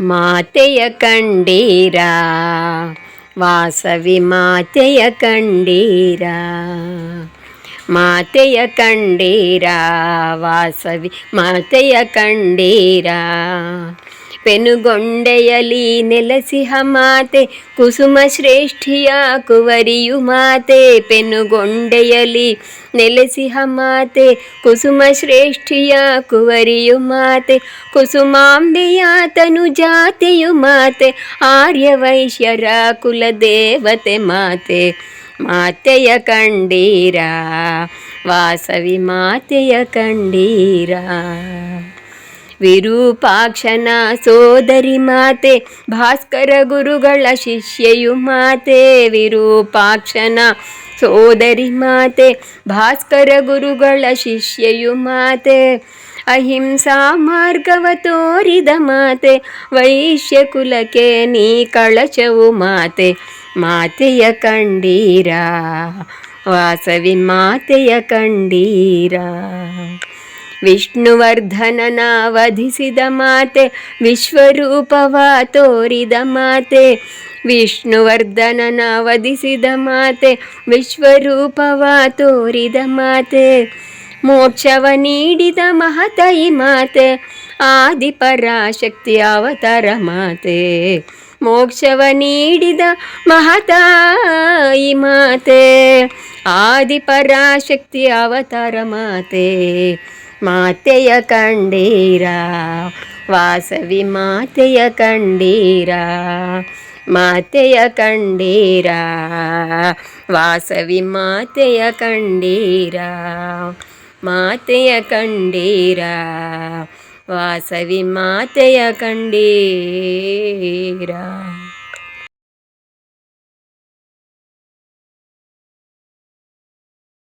మాతయ కండీరా. వాసవి మాతయ కండీరా. మాతయ కండీరా వాసవి మాతయ కండీరా. ಪೆನುಗೊಂಡೆಯಲಿ ನೆಲೆಸಿಹ ಮಾತೆ ಕುಸುಮ ಶ್ರೇಷ್ಠಿಯ ಕುವರಿಯು ಮಾತೆ ಪೆನುಗೊಂಡೆಯಲಿ ನೆಲೆಸಿಹ ಮಾತೆ ಕುಸುಮ ಶ್ರೇಷ್ಠಿಯ ಕುವರಿಯು ಮಾತೆ ಕುಸುಮಾಂಬೆಯ ತನು ಜಾತಿಯು ಮಾತೆ ಆರ್ಯ ವೈಶ್ಯರ ಕುಲದೇವತೆ ಮಾತೆ ಮಾತೆಯ ಕಂಡೀರ ವಾಸವಿ ಮಾತೆಯ ಕಂಡೀರ ವಿರೂಪಾಕ್ಷನ ಸೋದರಿ ಮಾತೆ, ಭಾಸ್ಕರ ಗುರುಗಳ ಶಿಷ್ಯೆಯು ಮಾತೆ, ವಿರೂಪಾಕ್ಷನ ಸೋದರಿ ಮಾತೆ, ಭಾಸ್ಕರ ಗುರುಗಳ ಶಿಷ್ಯೆಯು ಮಾತೆ. ಅಹಿಂಸಾ ಮಾರ್ಗವ ತೋರಿದ ಮಾತೆ, ವೈಶ್ಯ ಕುಲಕ್ಕೆ ನೀ ಕಳಚವು ಮಾತೆ. ಮಾತೆಯ ಕಂಡೀರ ವಾಸವಿ ಮಾತೆಯ ಕಂಡೀರ. ವಿಷ್ಣುವರ್ಧನನ ವಧಿಸಿದ ಮಾತೆ ವಿಶ್ವರೂಪವ ತೋರಿದ ಮಾತೆ. ವಿಷ್ಣುವರ್ಧನನ ವಧಿಸಿದ ಮಾತೆ ವಿಶ್ವರೂಪವ ತೋರಿದ ಮಾತೆ. ಮೋಕ್ಷವ ನೀಡಿದ ಮಹತೈ ಮಾತೆ, ಆದಿಪರಾಶಕ್ತಿ ಅವತಾರ ಮಾತೆ. ಮೋಕ್ಷವ ನೀಡಿದ ಮಹತಾಯಿ ಮಾತೆ, ಆದಿಪರಾಶಕ್ತಿ ಅವತಾರ ಮಾತೆ. మాతయ కండీరా వాసవి మాతయ కండీరా మాతయ కండీరా వాసవి మాతయ కండీరా మాతయ కండీరా వాసవి మాతయ కండీరా.